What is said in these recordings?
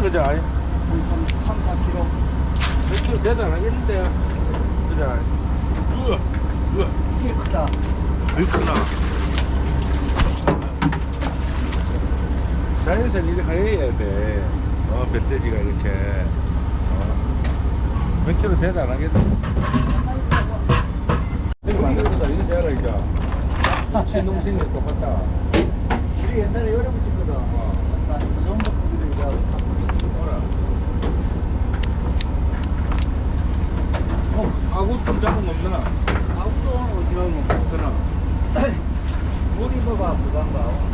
그죠? 한 3, 3 4kg. 100kg 되도 안 하겠는데. 그죠? 우와, 우와. 이게 크다. 그렇구나. 자연산 이렇게 해야 돼. 어, 멧돼지가 이렇게. 어. 몇 킬로 되도 안 하겠네. 이거 만들었다. 이거 돼라, 이제. 친동생이 똑같다. 우리 옛날에 열에 붙였거든. 어. 이거 어, 아구 좀 잡은 어디.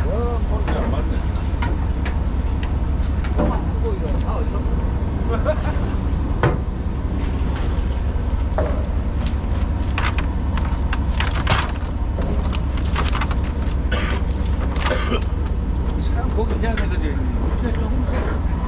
어, 뭐, 야, 맞네. 뭐만 크고 이거 다 어디서? 참, 거기 해야 되거든. Thank you.